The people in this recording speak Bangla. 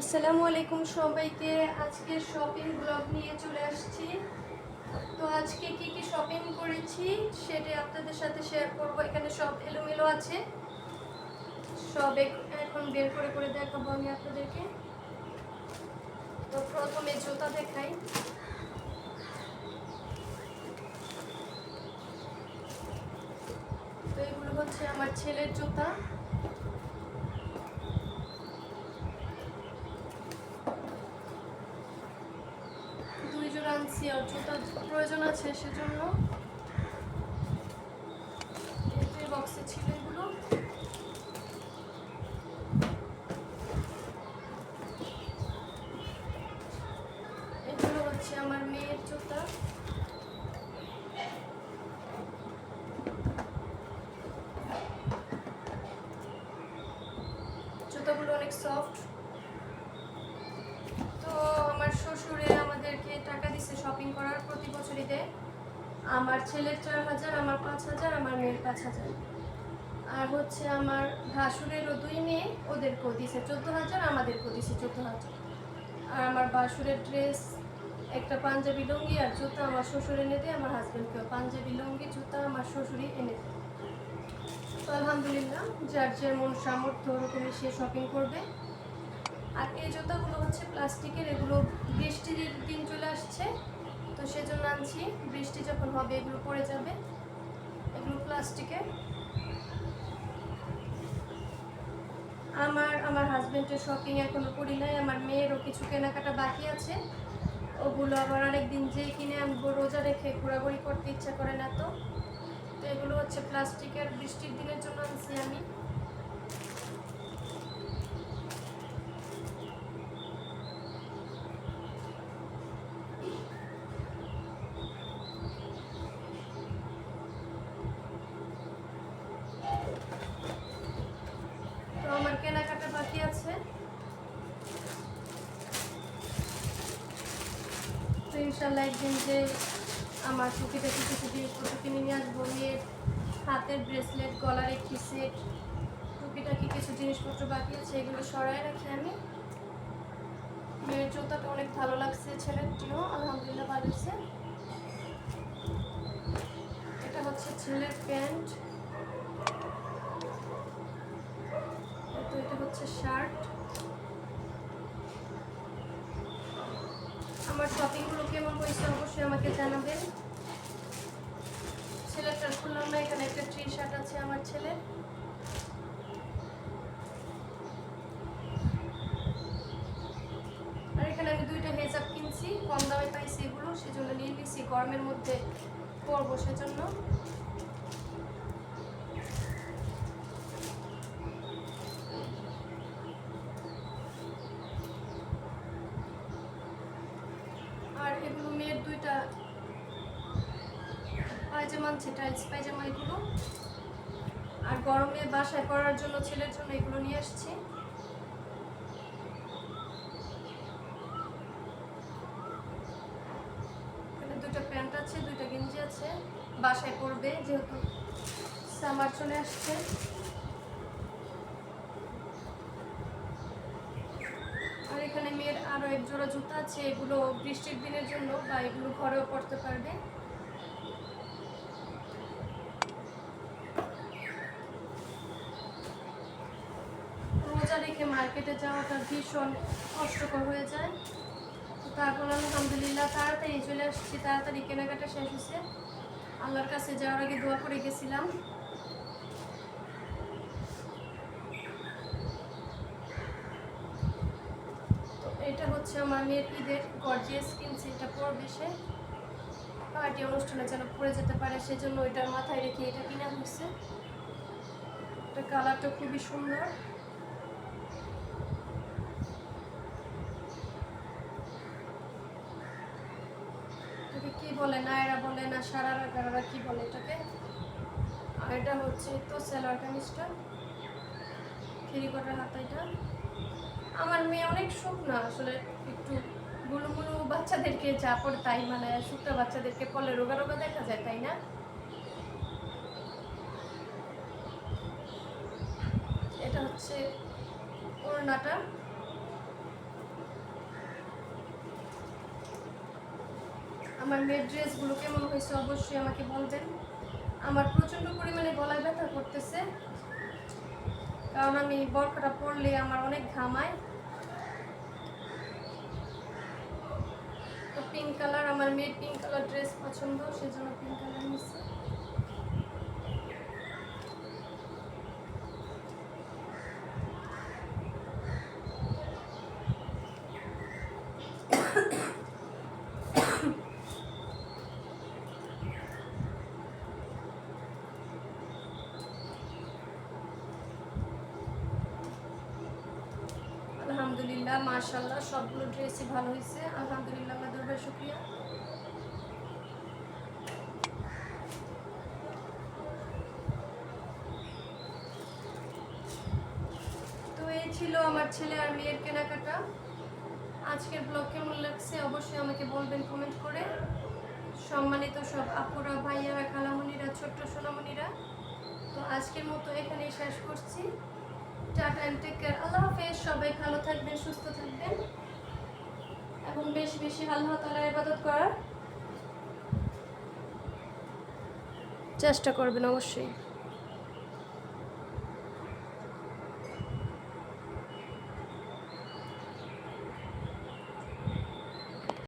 আসসালামু আলাইকুম সবাইকে। আজকে শপিং ব্লগ নিয়ে চলে আসছি। তো আজকে কি কি শপিং করেছি সেটা আপনাদের সাথে শেয়ার করব। এখানে সব এলোমেলো আছে। সব এখন বের করে করে দেখাবো আমি আপনাদেরকে। তো প্রথমে জুতা দেখাই। তো এগুলো হচ্ছে আমার ছেলের জুতা দুই জোড়া আনছি আর জুতা প্রয়োজন আছে সেজন্য বক্সে ছিল এগুলো। এগুলো হচ্ছে আমার মেয়ের জুতা জুতাগুলো অনেক সফট তো আমার শ্বশুরে আমাদেরকে টাকা দিছে শপিং করার প্রতি বছরই দেয় আমার ছেলের চার হাজার, আমার পাঁচ হাজার, আমার মেয়ের পাঁচ হাজার। আর হচ্ছে আমার ভাসুরেরও দুই মেয়ে, ওদেরকেও দিছে চোদ্দ হাজার, আমাদেরকেও দিছে চোদ্দ হাজার। আর আমার বাসুরের ড্রেস একটা পাঞ্জাবি লুঙ্গি আর জুতা আমার শ্বশুর এনে দেয়, আমার হাজব্যান্ডকেও পাঞ্জাবি লুঙ্গি, জুতা আমার শ্বশুরই এনে দেয়। তো আলহামদুলিল্লাহ, যার যেমন সামর্থ্য, ওরকমই সে শপিং করবে। আর এই জুতাগুলো হচ্ছে প্লাস্টিকের এগুলো বৃষ্টির দিন চলে আসছে। তো সেজন্য আনছি। বৃষ্টি যখন হবে, এগুলো পড়ে যাবে। এগুলো প্লাস্টিকের আমার আমার হাজব্যান্ডের শপিং এখনও করি নাই। আমার মেয়েরও কিছু কেনাকাটা বাকি আছে। ওগুলো আবার আরেকদিন যে কিনে আনব, রোজা রেখে ঘোরাঘুরি করতে ইচ্ছা করে না তো। তো এগুলো হচ্ছে প্লাস্টিকের বৃষ্টির দিনের জন্য আনছি আমি তো আমার কেনাকাটা বাকি আছে তো ইনশাল্লাহ একদিন যে আমার টুকিটাকি কিছু জিনিসপত্র কিনে নিয়ে আসব। মেয়ের হাতের ব্রেসলেট গলার একটি সেট টুকিটাকি কিছু জিনিসপত্র বাকি আছে, এগুলো সরাই রাখি আমি। মেয়ের জুতাটা অনেক ভালো লাগছে ছেলেরটিও আলহামদুলিল্লাহ হয়েছে এটা হচ্ছে ছেলের প্যান্ট। এটা হচ্ছে শার্ট। আমার অবশ্যই আমাকে জানাবেন। ছেলেটার খুললাম না, এখানে একটা টি শার্ট আছে আমার ছেলে। আর এখানে আমি দুইটা হেজাব কিনছি, কম দামে পাইছি এগুলো, সেজন্য নিয়ে নিচ্ছি গরমের মধ্যে পরবো সেজন্য আর এগুলো মেয়ের দুইটা পায়জামা টাইলস পায়জামা এগুলো। আর গরমে বাসায় পরার জন্য ছেলের জন্য এগুলো নিয়ে আসছি। দুটো প্যান্ট আছে, দুইটা গেঞ্জি আছে। বাসায় পরবে যেহেতু সামার চলে আসছে। এখানে মেয়ের আরও এক জোড়া জুতা আছে, এগুলো বৃষ্টির দিনের জন্য বা এগুলো ঘরেও পড়তে পারবে। রোজা রেখে মার্কেটে যাওয়াটা ভীষণ কষ্টকর হয়ে যায়। তারপর আলহামদুলিল্লাহ তাড়াতাড়ি চলে আসছি, তাড়াতাড়ি কেনাকাটা শেষ হয়েছে। আল্লাহর কাছে যাওয়ার আগে দোয়া করে গেছিলাম তো হচ্ছে আমার মেয়ের ঈদের গর্জিয়াস কিনছি এটা পরবে সে। পার্টি অনুষ্ঠানে যেন পরে যেতে পারে, সেজন্য ওইটার মাথায় রেখে এটা কিনা হয়েছে। এটা কালারটা খুবই সুন্দর। কি বলে? নায়রা বলে না সারারা গারারা কি বলে এটাকে? আর এটা হচ্ছে তো সেলার কামিজটা ফেরি কটার হাতা এটা আমার মেয়ে অনেক শুকনা আসলে একটু গুলু গুলু বাচ্চাদেরকে যা পড়ে তাই মানে শুকনা বাচ্চাদেরকে পলে রোগা রোগা দেখা যায়, তাই না? এটা হচ্ছে ওড়নাটা। আমার মেয়ের ড্রেসগুলো কেমন হয়েছে অবশ্যই আমাকে বলবেন। আমার প্রচণ্ড পরিমাণে গলায় ব্যথা করতেছে। কারণ আমি বরফটা পড়লে আমার অনেক ঘামায় পিঙ্ক কালার আমার মেয়ের পিঙ্ক কালার ড্রেস পছন্দ সেজন্য পিঙ্ক কালার নিচ্ছে আলহামদুলিল্লাহ মাশাল্লাহ সবগুলো ড্রেসই ভালো হয়েছে। আলহামদুলিল্লাহ আল্লাহ দরবার শুক্রিয়া। তো এই ছিল আমার ছেলে আর মেয়ের কেনাকাটা। আজকের ব্লগ কেমন লাগছে অবশ্যই আমাকে বলবেন, কমেন্ট করে। সম্মানিত সব আপুরা, ভাইয়ারা খালামণিরা ছোট্ট সোনামণিরা তো আজকের মতো এখানেই শেষ করছি। টাটা অ্যান্ড টেক কেয়ার আল্লাহ হাফেজ, সবাই ভালো থাকবেন, সুস্থ থাকবেন। এবং বেশি বেশি আল্লাহ তালার ইবাদত করার চেষ্টা করবেন অবশ্যই।